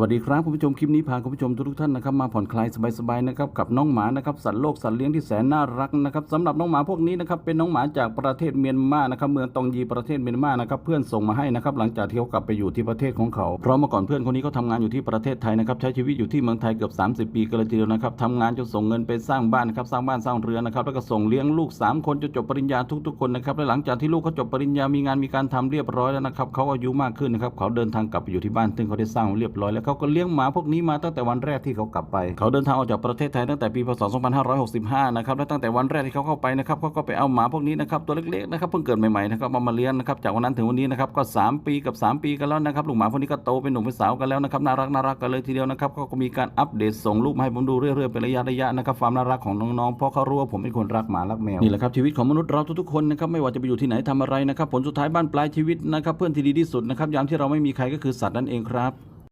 วัสดีครับคุณผู้ชมคลิปนี้พาคุณผู้ชมทุกท่านนะครับมาผ่อนคลายสบายๆนะครับกับน้องหมานะครับสัตว์โลกสัตว์เลี้ยงที่แสนน่ารักนะครับสำหรับน้องหมาพวกนี้นะครับเป็นน้องหมาจากประเทศเมียนมานะครับเมืองตองยีประเทศเมียนมานะครับเพื่อนส่งมาให้นะครับหลังจากที่เขากลับไปอยู่ที่ประเทศของเขาเพราะเมื่อก่อนเพื่อนคนนี้เขาทำงานอยู่ที่ประเทศไทยนะครับใช้ชีวิตอยู่ที่เมืองไทยเกือบ 30 ปีกันเลยทีเดียวนะครับทำงานจนส่งเงินไปสร้างบ้านนะครับสร้างบ้านสร้างเรือนนะครับแล้วก็ส่งเลี้ยงลูกสามคนจนจบปริญญาทุกๆคนนะครับและหลังจากที่ลูกเขาจบปริญญามีงานมีการทำเรียบร้อยแล้วนะครับเขาอายุมากขึ้นนะครับเขาเดินทางกลับไปอยู่ที่บ้านซึ่งเขาได้สร้างเรียบร้อยแล้วเขาก็เลี้ยงหมาพวกนี้มาตั้งแต่วันแรกที่เขากลับไป เขาเดินทางออกจากประเทศไทยตั้งแต่ปีพศ 2565 นะครับ และตั้งแต่วันแรกที่เขาเข้าไปนะครับเขาก็ไปเอาหมาพวกนี้นะครับตัวเล็กๆนะครับเพิ่งเกิดใหม่ๆนะครับเอามาเลี้ยงนะครับจากวันนั้นถึงวันนี้นะครับก็ 3 ปีกับ 3 ปีกันแล้วนะครับลูกหมาพวกนี้ก็โตเป็นหนุ่มเป็นสาวกันแล้วนะครับน่ารักน่ารักกันเลยทีเดียวนะครับเขาก็มีการอัปเดตส่งรูปให้ผมดูเรื่อยๆเป็นระยะระยะนะครับความน่ารักของน้องๆเพราะเขารู้ว่าผมเป็นคนรักหมารักแมวนี่แหละครับชีวิตของมนุษย์เราทุกๆคนนะครับไม่ว่าจะไปอยู่ที่ไหนทำอะไรนะครับผลสุดท้ายบ้านปลายชีวิตนะครับเพื่อนที่ดีที่สุดนะครับยามที่เราไม่มีใครก็คือสัตว์นั่นเองครับ